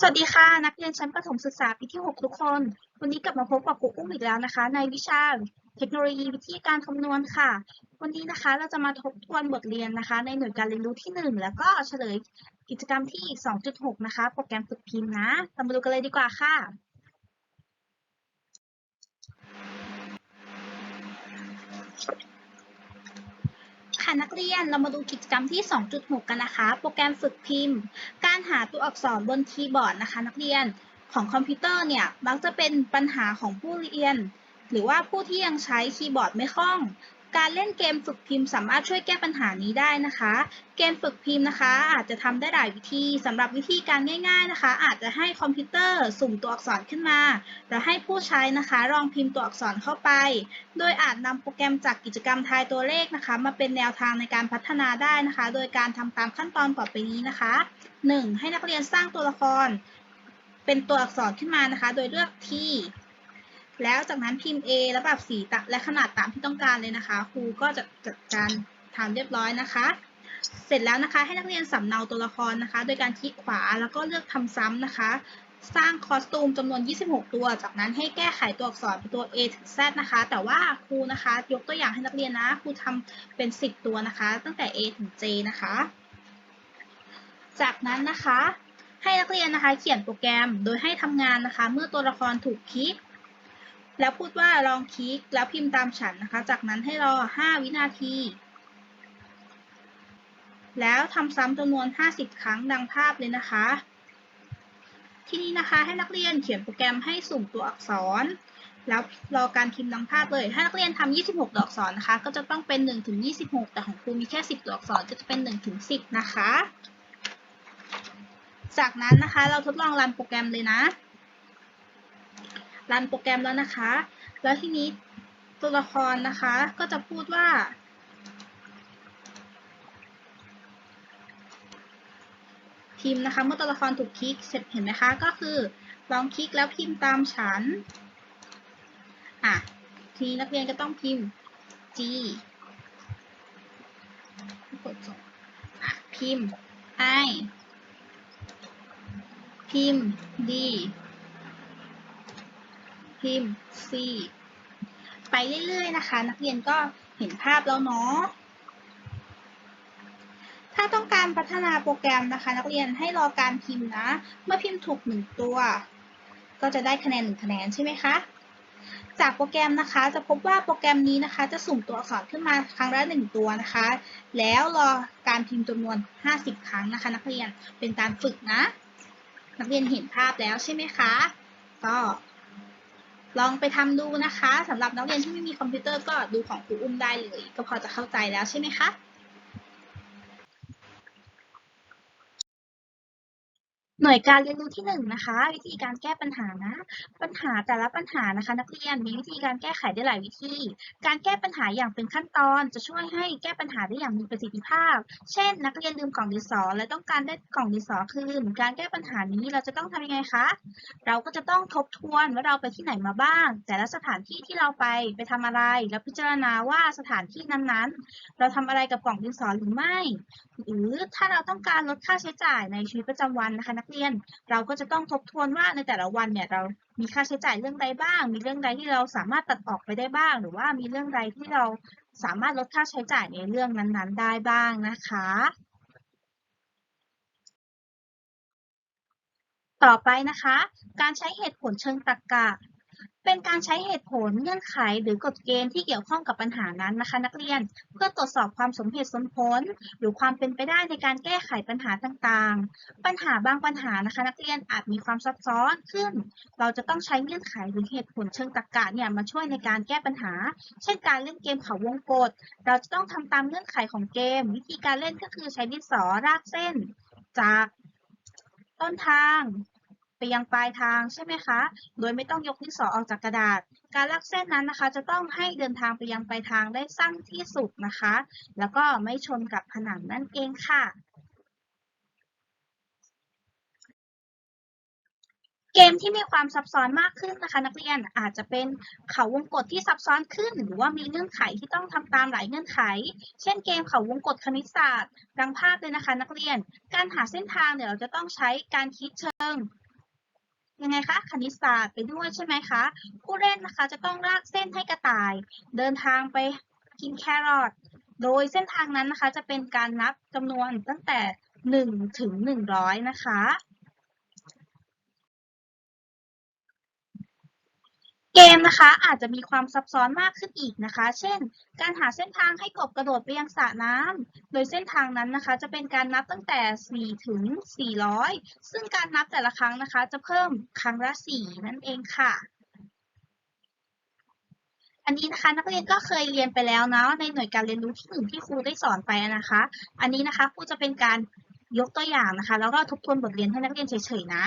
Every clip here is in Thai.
สวัสดีค่ะ นักเรียนชั้นประถมศึกษาปีที่ 6 ทุกคน วันนี้กลับมาพบกับครูอุ้มอีกแล้วนะคะ ในวิชาเทคโนโลยีวิธีการคำนวณค่ะ วันนี้นะคะเราจะมาทบทวนบทเรียนนะคะ ในหน่วยการเรียนรู้ที่ 1 แล้วก็เฉลยกิจกรรมที่ 2.6 นะคะ โปรแกรมฝึกพิมพ์นะเรามาดูกันเลยดีกว่าค่ะ ค่ะนักเรียนเรามาดูกิจกรรมที่ 2.6 กันนะคะ โปรแกรมฝึกพิมพ์ การหาตัวอักษรบนคีย์บอร์ดนะคะ นักเรียนของคอมพิวเตอร์เนี่ยมักจะเป็นปัญหาของผู้เรียน หรือว่าผู้ที่ยังใช้คีย์บอร์ดไม่คล่อง การเล่นเกมฝึกพิมพ์สามารถช่วยแก้ปัญหานี้ได้นะคะ เกมฝึกพิมพ์นะคะ อาจจะทำได้หลายวิธีสำหรับวิธีการง่าย ๆนะคะ อาจจะให้คอมพิวเตอร์สุ่มตัวอักษรขึ้นมาแล้วให้ผู้ใช้นะคะลองพิมพ์ตัวอักษรเข้าไป โดยอาจนำโปรแกรมจากกิจกรรมทายตัวเลขนะคะ มาเป็นแนวทางในการพัฒนาได้นะคะ โดยการทำตามขั้นตอนต่อไปนี้นะคะ 1. ให้นักเรียนสร้างตัวละคร เป็นตัวอักษรขึ้นมานะคะ โดยเลือกที่ แล้วจากนั้นพิมพ์ A และแบบสีตะและขนาดตามที่ต้องการเลยนะคะ ครูก็จะจัดการทำเรียบร้อยนะคะ เสร็จแล้วนะคะให้นักเรียนสำเนาตัวละครนะคะ โดยการคลิกขวาแล้วก็เลือกทำซ้ำนะคะ สร้างคอสตูมจำนวน 26 ตัว จากนั้นให้แก้ไขตัวอักษรเป็นตัว A ถึง Z นะคะ แต่ว่าครูนะคะ ยกตัวอย่างให้นักเรียนนะ ครูทำเป็น 10 ตัวนะคะ ตั้งแต่ A ถึง J นะคะ จากนั้นนะคะให้นักเรียนนะคะเขียนโปรแกรมโดยให้ทำงานนะคะ เมื่อตัวละครถูกคลิก แล้วพูดว่าลองคลิกแล้วพิมพ์ตามฉันนะคะ จากนั้นให้รอ 5 วินาที แล้วทำซ้ำจำนวน 50 ครั้งดังภาพเลยนะคะ ทีนี้นะคะให้นักเรียนเขียนโปรแกรมให้สุ่มตัวอักษร แล้วรอการพิมพ์ดังภาพเลย ถ้านักเรียนทำ 26 ตัวอักษรนะคะ ก็จะต้องเป็น 1 ถึง 26 แต่ของครูมีแค่ 10 ตัวอักษรก็จะเป็น 1 ถึง 10 นะคะ จากนั้นนะคะเราทดลองรันโปรแกรมเลยนะ รันโปรแกรมแล้วนะคะ แล้วทีนี้ตัวละครนะคะก็จะพูดว่า พิมพ์นะคะ เมื่อตัวละครถูกคลิกเสร็จเห็นไหมคะ ก็คือลองคลิกแล้วพิมพ์ตามฉันอะทีนี้นักเรียนก็ต้องพิมพ์ G กดส่งอะพิมพ์ I พิมพ์ D พิมพ์ C ไปเรื่อยๆนะคะ นักเรียนก็เห็นภาพแล้วเนาะถ้าต้องการพัฒนาโปรแกรมนะคะ นักเรียนให้รอการพิมพ์นะ เมื่อพิมพ์ถูกหนึ่งตัว ก็จะได้คะแนนหนึ่งคะแนนใช่ไหมคะจากโปรแกรมนะคะจะพบว่าโปรแกรมนี้นะคะ จะสุ่มตัวอักษรขึ้นมาครั้งละหนึ่งตัวนะคะ แล้วรอการพิมพ์จำนวน 50 ครั้งนะคะ นักเรียนเป็นการฝึกนะ นักเรียนเห็นภาพแล้วใช่ไหมคะ ก็ ลองไปทำดูนะคะสำหรับนักเรียนที่ไม่มีคอมพิวเตอร์ก็ดูของครูอุ้มได้เลย ก็พอจะเข้าใจแล้วใช่ไหมคะ น่วยการเรียนรู้ที่หนึ่งนะคะ วิธีการแก้ปัญหานะ ปัญหาแต่ละปัญหานะคะ นักเรียนมีวิธีการแก้ไขได้หลายวิธี การแก้ปัญหาอย่างเป็นขั้นตอน จะช่วยให้แก้ปัญหาได้อย่างมีประสิทธิภาพ เช่น นักเรียนลืมกล่องดินสอและต้องการได้กล่องดินสอคืน การแก้ปัญหานี้เราจะต้องทำยังไงคะ เราก็จะต้องทบทวนว่าเราไปที่ไหนมาบ้าง แต่ละสถานที่ที่เราไปไปทำอะไร แล้วพิจารณาว่าสถานที่นั้นๆ เราทำอะไรกับกล่องดินสอหรือไม่ หรือถ้าเราต้องการลดค่าใช้จ่ายในชีวิตประจำวันนะคะนักเรียนเราก็จะต้องทบทวนว่าในแต่ละวันเนี่ยเรามีค่าใช้จ่ายเรื่องใดบ้าง มีเรื่องใดที่เราสามารถตัดออกไปได้บ้าง หรือว่ามีเรื่องใดที่เราสามารถลดค่าใช้จ่ายในเรื่องนั้นๆ ได้บ้างนะคะ ต่อไปนะคะ การใช้เหตุผลเชิงตรรกะ เป็นการใช้เหตุผลเงื่อนไขหรือกฎเกณฑ์ที่เกี่ยวข้องกับปัญหานั้นนะคะนักเรียน เพื่อตรวจสอบความสมเหตุสมผล หรือความเป็นไปได้ในการแก้ไขปัญหาต่างๆ ปัญหาบางปัญหานะคะ นักเรียนอาจมีความซับซ้อนขึ้น เราจะต้องใช้เงื่อนไขหรือเหตุผลเชิงตรรกะเนี่ยมาช่วยในการแก้ปัญหา เช่นการเล่นเกมเขาวงกตเราจะต้องทำตามเงื่อนไขของเกม วิธีการเล่นก็คือใช้ดินสอรากเส้น จากต้นทาง ไปยังปลายทางใช่ไหมคะ โดยไม่ต้องยกดินสอออกจากกระดาษ การลากเส้นนั้นนะคะ จะต้องให้เดินทางไปยังปลายทางได้สั้นที่สุดนะคะ แล้วก็ไม่ชนกับผนังนั่นเองค่ะ เกมที่มีความซับซ้อนมากขึ้นนะคะนักเรียนอาจจะเป็นเขาวงกตที่ซับซ้อนขึ้น หรือว่ามีเงื่อนไขที่ต้องทำตามหลายเงื่อนไข เช่นเกมเขาวงกตคณิตศาสตร์ดังภาพเลยนะคะ นักเรียน การหาเส้นทางเนี่ยเราจะต้องใช้การคิดเชิง ยังไงคะคณิตศาสตร์ไปด้วยใช่ไหมคะ ผู้เล่นนะคะจะต้องลากเส้นให้กระต่าย เดินทางไปกินแครอทโดยเส้นทางนั้นนะคะจะเป็นการนับจำนวนตั้งแต่ 1 ถึง 100 นะคะ เกมนะคะอาจจะมีความซับซ้อนมากขึ้นอีกนะคะ เช่น การหาเส้นทางให้กบกระโดดไปยังสระน้ำโดยเส้นทางนั้นนะคะ จะเป็นการนับตั้งแต่ 4 ถึง 400 ซึ่งการนับแต่ละครั้งนะคะ จะเพิ่มครั้งละ 4 นั่นเองค่ะ อันนี้นะคะนักเรียนก็เคยเรียนไปแล้วนะในหน่วยการเรียนรู้ที่หนึ่งที่ครูได้สอนไปนะคะ อันนี้นะคะครูจะเป็นการยกตัวอย่างนะคะ แล้วก็ทบทวนบทเรียนให้นักเรียนเฉยๆนะ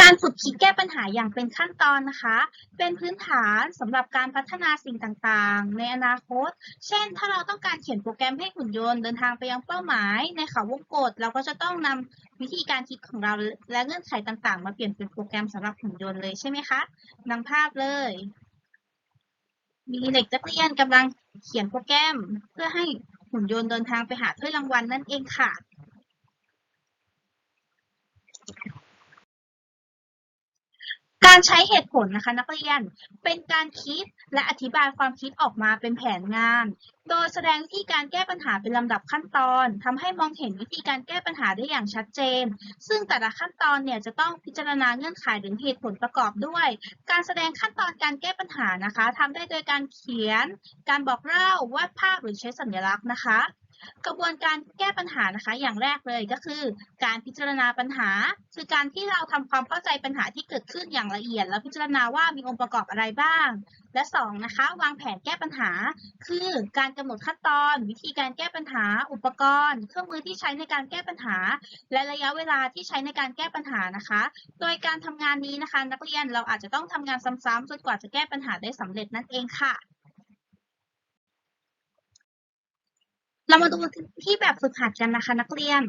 การฝึกคิดแก้ปัญหาอย่างเป็นขั้นตอนนะคะ เป็นพื้นฐานสำหรับการพัฒนาสิ่งต่างๆ ในอนาคต เช่น ถ้าเราต้องการเขียนโปรแกรมให้หุ่นยนต์เดินทางไปยังเป้าหมาย ในเขาวงกตเราก็จะต้องนำวิธีการคิดของเราและเงื่อนไขต่างๆ มาเปลี่ยนเป็นโปรแกรมสำหรับหุ่นยนต์เลยใช่ไหมคะดังภาพเลย มีเด็กนักเรียนกำลังเขียนโปรแกรม เพื่อให้หุ่นยนต์เดินทางไปหาถ้วยรางวัลนั่นเองค่ะ การใช้เหตุผลนะคะนักเรียน เป็นการคิดและอธิบายความคิดออกมาเป็นแผนงาน โดยแสดงวิธีการแก้ปัญหาเป็นลำดับขั้นตอนทำให้มองเห็นวิธีการแก้ปัญหาได้อย่างชัดเจน ซึ่งแต่ละขั้นตอนเนี่ยจะต้องพิจารณาเงื่อนไขหรือเหตุผลประกอบด้วย การแสดงขั้นตอนการแก้ปัญหานะคะทำได้โดยการเขียน การบอกเล่าวาดภาพหรือใช้สัญลักษณ์นะคะ กระบวนการแก้ปัญหานะคะ อย่างแรกเลยก็คือ การพิจารณาปัญหา คือการที่เราทำความเข้าใจปัญหาที่เกิดขึ้นอย่างละเอียด แล้วพิจารณาว่ามีองค์ประกอบอะไรบ้าง และสองนะคะวางแผนแก้ปัญหา คือการกำหนดขั้นตอน วิธีการแก้ปัญหา อุปกรณ์ เครื่องมือที่ใช้ในการแก้ปัญหา และระยะเวลาที่ใช้ในการแก้ปัญหานะคะ โดยการทำงานนี้นะคะ นักเรียนเราอาจจะต้องทำงานซ้ำๆจนกว่าจะแก้ปัญหาได้สำเร็จนั่นเองค่ะ เรามาดูที่แบบฝึกหัดกันนะคะ นักเรียน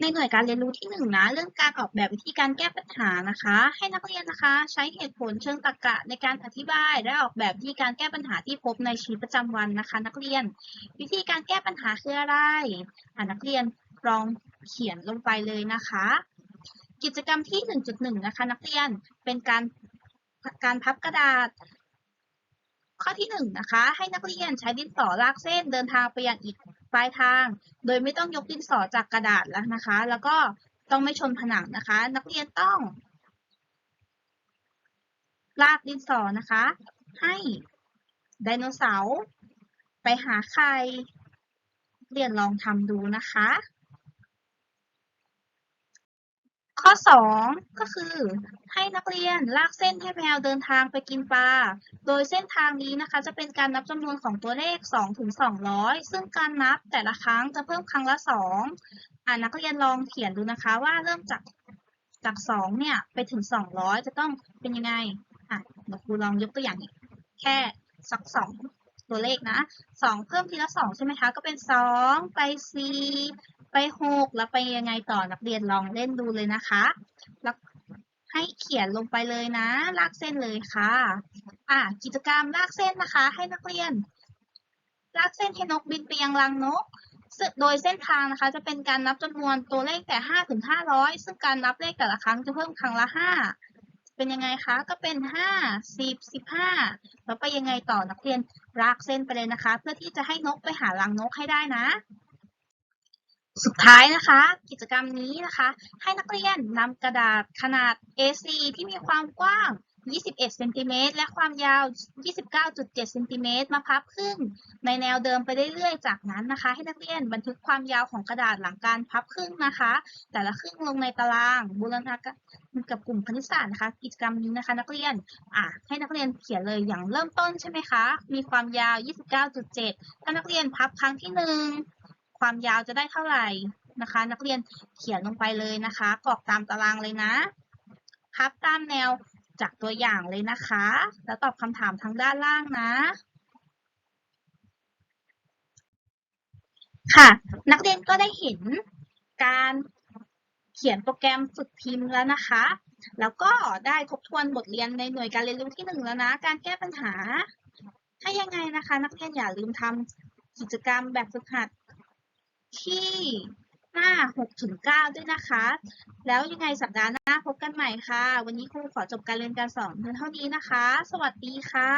ในหน่วยการเรียนรู้ที่หนึ่งนะ เรื่องการออกแบบวิธีการแก้ปัญหานะคะ ให้นักเรียนนะคะ ใช้เหตุผลเชิงตรรกะในการอธิบาย และออกแบบวิธีการแก้ปัญหาที่พบในชีวิตประจำวันนะคะ นักเรียน วิธีการแก้ปัญหาคืออะไรอ่านักเรียนลองเขียนลงไปเลยนะคะ กิจกรรมที่ 1.1 นะคะ นักเรียนเป็นการการพับกระดาษข้อที่หนึ่งนะคะ ให้นักเรียนใช้ดินสอลากเส้นเดินทางไปยังอีก ปลายทาง โดยไม่ต้องยกดินสอจากกระดาษแล้วนะคะ แล้วก็ต้องไม่ชนผนังนะคะ นักเรียนต้อง ลากดินสอนะคะ ให้ไดโนเสาร์ไปหาไข่เรียนลองทำดูนะคะ ข้อ 2 ก็คือ ให้นักเรียนลากเส้นให้แมวเดินทางไปกินปลา โดยเส้นทางนี้นะคะจะเป็นการนับจำนวนของตัวเลข2ถึง200 ซึ่งการนับแต่ละครั้งจะเพิ่มครั้งละ 2 อ่านักเรียนลองเขียนดูนะคะว่าเริ่มจากจาก 2 เนี่ย ไปถึง 200 จะต้องเป็นยังไง อะเดี๋ยวครูลองยกตัวอย่างแค่สัก2ตัวเลขนะ 2 เพิ่มทีละ 2 ใช่ไหมคะ ก็เป็น 2 ไป 4 ไป6แล้วไปยังไงต่อนักเรียนลองเล่นดูเลยนะคะ แล้วให้เขียนลงไปเลยนะ ลากเส้นเลยค่ะ อะกิจกรรมลากเส้นนะคะ ให้นักเรียน ลากเส้นให้นกบินไปยังรังนกโดยเส้นทางนะคะจะเป็นการนับจำนวนตัวเลขแต่5ถึง500 ซึ่งการนับเลขแต่ละครั้งจะเพิ่มครั้งละ 5 เป็นยังไงคะ ก็เป็น 5 10 15 แล้วไปยังไงต่อนักเรียนลากเส้นไปเลยนะคะ เพื่อที่จะให้นกไปหารังนกให้ได้นะ สุดท้ายนะคะ กิจกรรมนี้นะคะ ให้นักเรียนนำกระดาษขนาด A4 ที่มีความกว้าง 21 เซนติเมตรและความยาว 29.7 เซนติเมตรมาพับครึ่งในแนวเดิมไปเรื่อยๆ จากนั้นนะคะ ให้นักเรียนบันทึกความยาวของกระดาษหลังการพับครึ่งนะคะ แต่ละครึ่งลงในตารางบูรณาการกับกลุ่มคณิตศาสตร์นะคะ กิจกรรมนี้นะคะ นักเรียนอะให้นักเรียนเขียนเลยอย่างเริ่มต้นใช่ไหมคะ มีความยาว 29.7 ถ้านักเรียนพับครั้งที่หนึ่ง ความยาวจะได้เท่าไหร่นะคะ นักเรียนเขียนลงไปเลยนะคะ กรอกตามตารางเลยนะ พับตามแนวจากตัวอย่างเลยนะคะ แล้วตอบคำถามทางด้านล่างนะ ค่ะ นักเรียนก็ได้เห็นการเขียนโปรแกรมฝึกพิมพ์แล้วนะคะ แล้วก็ได้ทบทวนบทเรียนในหน่วยการเรียนรู้ที่หนึ่งแล้วนะ การแก้ปัญหา ถ้ายังไงนะคะ นักเรียนอย่าลืมทำกิจกรรมแบบฝึกหัด ที่หน้า6ถึง9ด้วยนะคะ แล้วยังไงสัปดาห์หน้าพบกันใหม่ค่ะ วันนี้ครูขอจบการเรียนการสอนเพียงเท่านี้นะคะ สวัสดีค่ะ